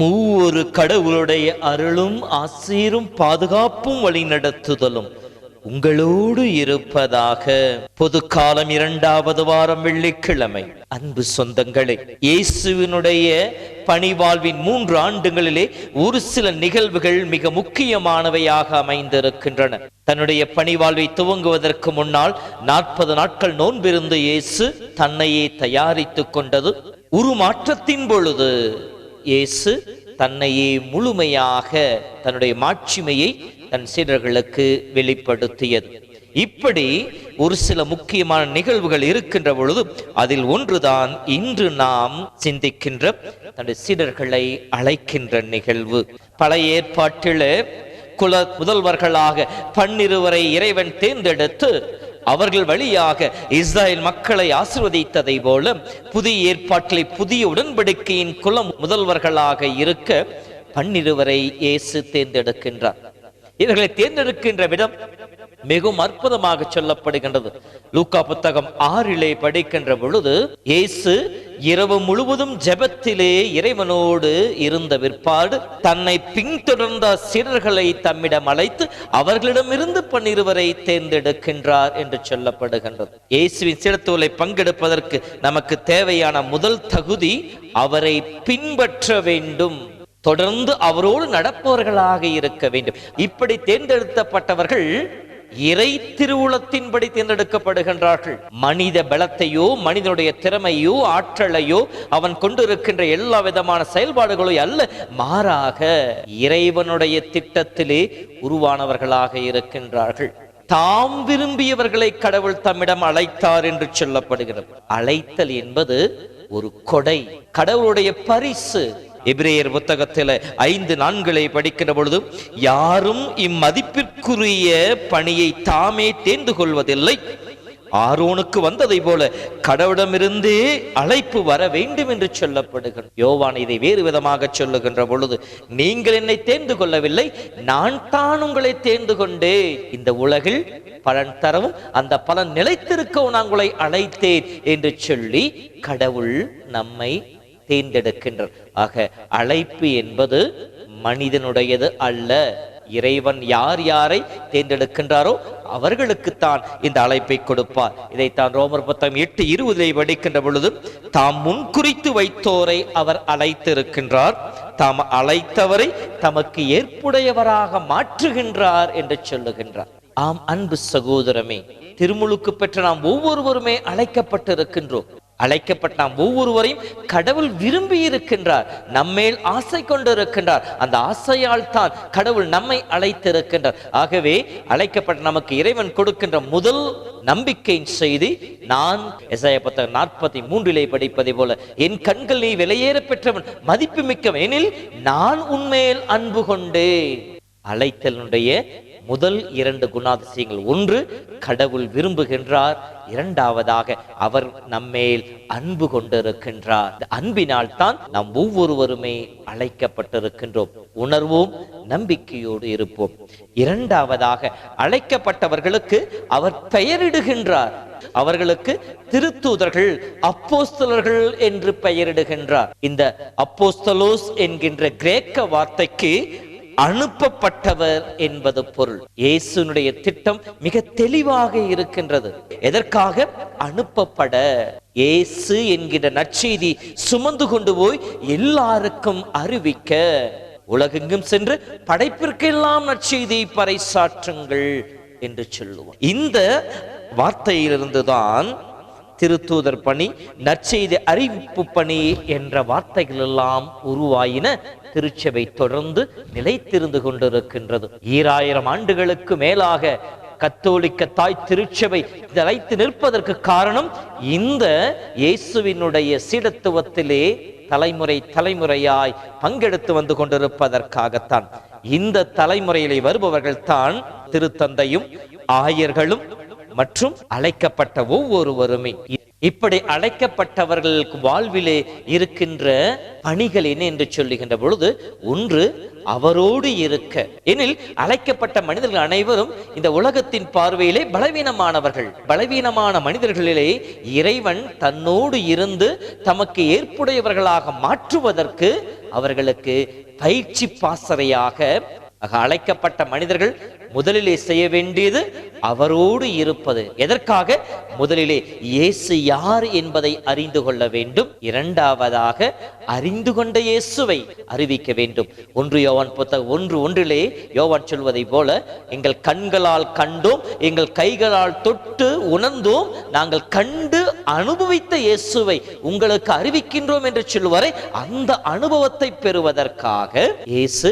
மூவொரு கடவுளுடைய அருளும் ஆசீரும் பாதுகாப்பும் வழி நடத்துதலும் உங்களோடு இருப்பதாக. பொது காலம் இரண்டாவது வாரம் வெள்ளிக்கிழமை. அன்பு சொந்தங்களே இயேசுவினுடைய பணிவாழ்வின் மூன்று ஆண்டுகளிலே ஒரு சில நிகழ்வுகள் மிக முக்கியமானவையாக அமைந்திருக்கின்றன. தன்னுடைய பணிவாழ்வை துவங்குவதற்கு முன்னால் நாற்பது நாட்கள் நோன்பிருந்து இயேசு தன்னையே தயாரித்துக் கொண்டது. உருமாற்றத்தின் பொழுது இயேசு தன்னையே முழுமையாக தன்னுடைய மாட்சிமையை தன் சீடர்களுக்கு வெளிப்படுத்தியது. இப்படி ஒரு சில முக்கியமான நிகழ்வுகள் இருக்கின்ற பொழுது அதில் ஒன்றுதான் இன்று நாம் சிந்திக்கின்ற தன்னுடைய சீடர்களை அழைக்கின்ற நிகழ்வு. பழைய ஏற்பாட்டில் குல முதல்வர்களாக பன்னிருவரை இறைவன் தேர்ந்தெடுத்து அவர்கள் வழியாக இஸ்ராயேல் மக்களை ஆசிர்வதித்ததை போல புதிய ஏற்பாட்டிலே புதிய உடன்படிக்கையின் குலம் முதல்வர்களாக இருக்க பன்னிருவரை இயேசு தேர்ந்தெடுக்கின்றார். இவர்களை தேர்ந்தெடுக்கின்ற விதம் மிகவும் அற்புதமாக சொல்லப்படுகின்றது. லூக்கா புத்தகம் ஆறிலே படிக்கின்ற பொழுது இயேசு இரவு முழுவதும் ஜெபத்திலே இறைவனோடு இருந்த விற்பாடு தன்னை பின்தொடர்ந்த சீடர்களை தம்மிடம் அழைத்து அவர்களிடமிருந்து பன்னிருவரை தேர்ந்தெடுக்கின்றார் என்று சொல்லப்படுகின்றது. இயேசுவின் சிறத்துவலை பங்கெடுப்பதற்கு நமக்கு தேவையான முதல் தகுதி அவரை பின்பற்ற வேண்டும். தொடர்ந்து அவரோடு நடப்பவர்களாக இருக்க வேண்டும். இப்படி தேர்ந்தெடுக்கப்பட்டவர்கள் இறை திருவுளத்தின்படி தேர்ந்தெடுக்கப்படுகின்றார்கள். மனித பலத்தையோ மனிதனுடைய திறமையோ ஆற்றலையோ அவன் கொண்டிருக்கின்ற எல்லா விதமான செயல்பாடுகளோ அல்ல மாறாக இறைவனுடைய திட்டத்திலே உருவானவர்களாக இருக்கின்றார்கள். தாம் விரும்பியவர்களை கடவுள் தம்மிடம் அழைத்தார் என்று சொல்லப்படுகிறது. அழைத்தல் என்பது ஒரு கொடை கடவுளுடைய பரிசு. எபிரேயர் புத்தகத்தில் ஐந்து நான்களை படிக்கிற பொழுது யாரும் தனக்குரிய பணியை தாமே தேர்ந்து கொள்வதில்லை. ஆரோனுக்கு வந்ததை போல கடவுளமிருந்தே அழைப்பு வர வேண்டும் என்று சொல்லப்படுகிறது. யோவான் இதை வேறு விதமாக சொல்லுகின்ற பொழுது நீங்கள் என்னை தேர்ந்து கொள்ளவில்லை நான் தான் உங்களை தேர்ந்து கொண்டே இந்த உலகில் பலன் தரவும் அந்த பலன் நிலைத்திருக்கவும் நான் உங்களை அழைத்தேன் என்று சொல்லி கடவுள் நம்மை தேர்ந்தெடுக்கின்றார். ஆக அழைப்பு என்பது மனிதனுடையது அல்ல. இறைவன் யார் யாரை தேர்ந்தெடுக்கின்றாரோ அவர்களுக்குத்தான் இந்த அழைப்பை கொடுப்பார். இதைத்தான் ரோமர் புத்தகம் எட்டு இருபதை படிக்கின்ற பொழுது தாம் முன்குறித்து வைத்தோரை அவர் அழைத்திருக்கின்றார். தாம் அழைத்தவரை தமக்கு ஏற்புடையவராக மாற்றுகின்றார் என்று சொல்லுகின்றார். ஆம் அன்பு சகோதரமே திருமுழுக்கு பெற்ற நாம் ஒவ்வொருவருமே அழைக்கப்பட்டிருக்கின்றோம். அழைக்கப்பட்ட நாம் ஒவ்வொருவரையும் கடவுள் விரும்பி இருக்கின்றார் நம்மேல் ஆசை கொண்டிருக்கின்றார். அந்த ஆசையால் தான் கடவுள் நம்மை அழைத்திருக்கின்றார். ஆகவே அழைக்கப்பட்ட நமக்கு இறைவன் கொடுக்கின்ற முதல் நம்பிக்கையின் செய்தி நான் எசாய புத்தகம் நாற்பத்தி மூன்றிலே படிப்பதை போல என் கண்கள் நீ விலையேற பெற்றவன் மதிப்பு மிக்கவன். எனில் நான் உன்மேல் அன்பு கொண்டேன். அழைத்தலுடைய முதல் இரண்டு குணாதிசயங்கள் ஒன்று கடவுள் விரும்புகின்றார். இரண்டாவதாக அவர் நம்மேல் அன்பு கொண்டிருக்கின்றார். அன்பினால் தான் நாம் ஒவ்வொருவருமே அழைக்கப்பட்டிருக்கின்றோம். உணர்வோம் நம்பிக்கையோடு இருப்போம். இரண்டாவதாக அழைக்கப்பட்டவர்களுக்கு அவர் பெயரிடுகின்றார். அவர்களுக்கு திருத்தூதர்கள் அப்போஸ்தலர்கள் என்று பெயரிடுகின்றார். இந்த அப்போஸ்தலோஸ் என்கின்ற கிரேக்க வார்த்தைக்கு அனுப்பப்பட்டவர் என்பது பொருள். இயேசுனுடைய திட்டம் மிக தெளிவாக இருக்கின்றது. எதற்காக? அனுப்பப்பட. இயேசு என்கிற நற்செய்தி சுமந்து கொண்டு போய் எல்லாருக்கும் அறிவிக்க. உலகெங்கும் சென்று படைப்பிற்கெல்லாம் நற்செய்தியை பறைசாற்றுங்கள் என்று சொல்லுவோம். இந்த வார்த்தையிலிருந்துதான் திருத்தூதர் பணி நற்செய்தி அறிவிப்பு பணி என்ற வார்த்தைகள் எல்லாம் உருவாயின திருச்சபை தொடர்ந்து நிலைத்திருந்து கொண்டிருக்கின்றது. ஈராயிரம் ஆண்டுகளுக்கு மேலாக கத்தோலிக்க தாய் திருச்சபை நிலைத்து நிற்பதற்கு காரணம் இந்த இயேசுவினுடைய சீடத்துவத்திலே தலைமுறை தலைமுறையாய் பங்கெடுத்து வந்து கொண்டிருப்பதற்காகத்தான். இந்த தலைமுறையிலே வருபவர்கள் தான் திருத்தந்தையும் ஆயர்களும் மற்றும் அழைக்கப்பட்ட ஒவ்வொருவருமே. இப்படி அழைக்கப்பட்டவர்களுக்கு வாழ்விலே இருக்கின்ற பணிகள் என்ன என்று சொல்லுகின்ற பொழுது ஒன்று அவரோடு இருக்க. எனில் அழைக்கப்பட்ட மனிதர்கள் அனைவரும் இந்த உலகத்தின் பார்வையிலே பலவீனமானவர்கள். பலவீனமான மனிதர்களிலே இறைவன் தன்னோடு இருந்து தமக்கு ஏற்புடையவர்களாக மாற்றுவதற்கு அவர்களுக்கு பயிற்சி பாசறையாக அழைக்கப்பட்ட மனிதர்கள் முதலிலே செய்ய வேண்டியது அவரோடு இருப்பது. எதற்காக? முதலிலே இயேசு யார் என்பதை அறிந்து கொள்ள வேண்டும். இரண்டாவதாக அறிந்து கொண்ட இயேசுவை அறிவிக்க வேண்டும். ஒன்று யோவான் புத்தகம் ஒன்று ஒன்றிலே யோவான் சொல்வதை போல எங்கள் கண்களால் கண்டோம் எங்கள் கைகளால் தொட்டு உணர்ந்தோம் நாங்கள் கண்டு அனுபவித்த இயேசுவை உங்களுக்கு அறிவிக்கின்றோம் என்று சொல்லுவரை அந்த அனுபவத்தை பெறுவதற்காக இயேசு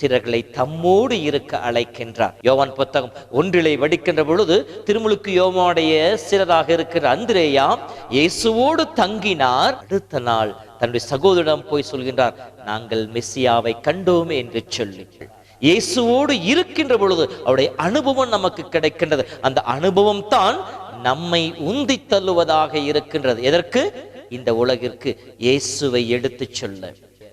சிலர்களை தம்மோடு இருக்க அழைக்கின்றார். யோவான் புத்தகம் ஒன்றிலை வடிக்கின்ற பொழுது திருமுழுக்கு யோமாடைய சிலராக இருக்கிற அந்திரேயா இயேசுவோடு தங்கினார். அடுத்த நாள் தன்னுடைய சகோதரிடம் போய் சொல்கின்றார் நாங்கள் மெஸ்ஸியாவை கண்டோம் என்று சொல்லுங்கள் இயேசுவோடு இருக்கின்ற பொழுது அவருடைய அனுபவம் நமக்கு கிடைக்கின்றது. அந்த அனுபவம் தான் நம்மை உந்தி தள்ளுவதாக இருக்கின்றது. எதற்கு? இந்த உலகிற்கு இயேசுவை எடுத்துச் சொல்ல.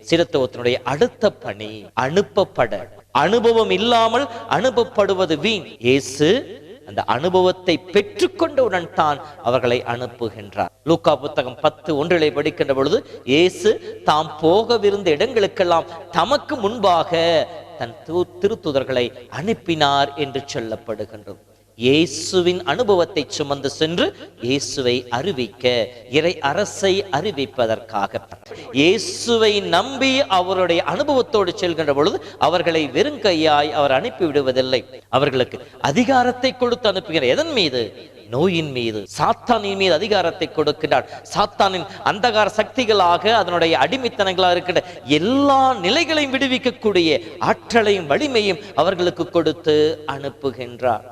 சிறுத்துவத்தினுடைய அடுத்த பணி அனுப்பப்பட. அனுபவம் இல்லாமல் அனுப்பப்படுவது வீண். இயேசு அந்த அனுபவத்தை பெற்றுக்கொண்டவுடன் தான் அவர்களை அனுப்புகின்றார். லூக்கா புத்தகம் பத்து ஒன்றிலே படிக்கின்ற பொழுது இயேசு தாம் போகவிருந்த இடங்களுக்கெல்லாம் தமக்கு முன்பாக தன் தூ- திருத்துதர்களை அனுப்பினார் என்று சொல்லப்படுகின்றது. இயேசுவின் அனுபவத்தை சுமந்து சென்று இயேசுவை அறிவிக்க இறை அரசை அறிவிப்பதற்காக. இயேசுவை நம்பி அவருடைய அனுபவத்தோடு செல்கின்ற பொழுது அவர்களை வெறுங்கையாய் அவர் அனுப்பி விடுவதில்லை. அவர்களுக்கு அதிகாரத்தை கொடுத்து அனுப்புகிற எதன் மீது? நோயின் மீது. சாத்தானின் மீது அதிகாரத்தை கொடுக்கிறார் சாத்தானின் அந்தகார சக்திகளாக அதனுடைய அடிமைத்தனங்களாக இருக்கின்ற எல்லா நிலைகளையும் விடுவிக்கக்கூடிய ஆற்றலையும் வலிமையும் அவர்களுக்கு கொடுத்து அனுப்புகின்றார்.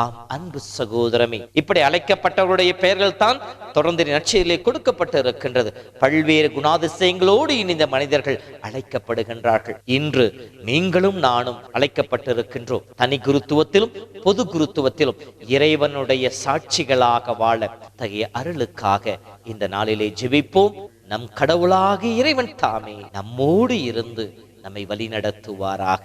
ஆம் அன்பு சகோதரமே. இப்படி அழைக்கப்பட்டவருடைய பெயர்கள் தான் தொடர்ந்து நச்சையிலே கொடுக்கப்பட்டு இருக்கின்றது பல்வேறு குணாதிசயங்களோடு இணைந்த மனிதர்கள் அழைக்கப்படுகின்றார்கள். இன்று நீங்களும் நானும் அழைக்கப்பட்டிருக்கின்றோம். தனி குருத்துவத்திலும் பொது குருத்துவத்திலும் இறைவனுடைய சாட்சிகளாக வாழ அத்தகைய அருளுக்காக இந்த நாளிலே ஜெபிப்போம். நம் கடவுளாக இறைவன் தாமே நம்மோடு இருந்து நம்மை வழிநடத்துவாராக.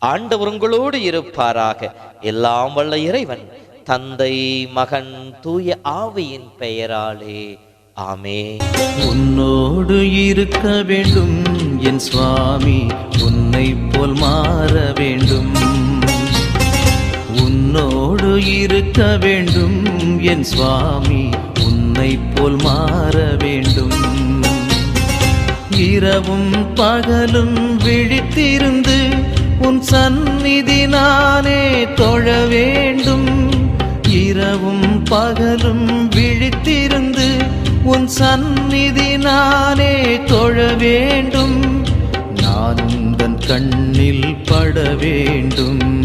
ஆண்டவர் உங்களோடு இருப்பாராக. எல்லாம் வல்ல இறைவன் தந்தை மகன் தூய ஆவியின் பெயராலே. ஆமே உன்னோடு இருக்க வேண்டும் என் சுவாமி உன்னை போல் மாற வேண்டும். உன்னோடு இருக்க வேண்டும் என் சுவாமி உன்னை போல் மாற வேண்டும். இரவும் பகலும் விழித்திருந்து உன் சந்நிதி நானே தொழ வேண்டும். இரவும் பகலும் விழித்திருந்து உன் சந்நிதி நானே தொழ வேண்டும். நான் உந்தன் கண்ணில் பட வேண்டும்.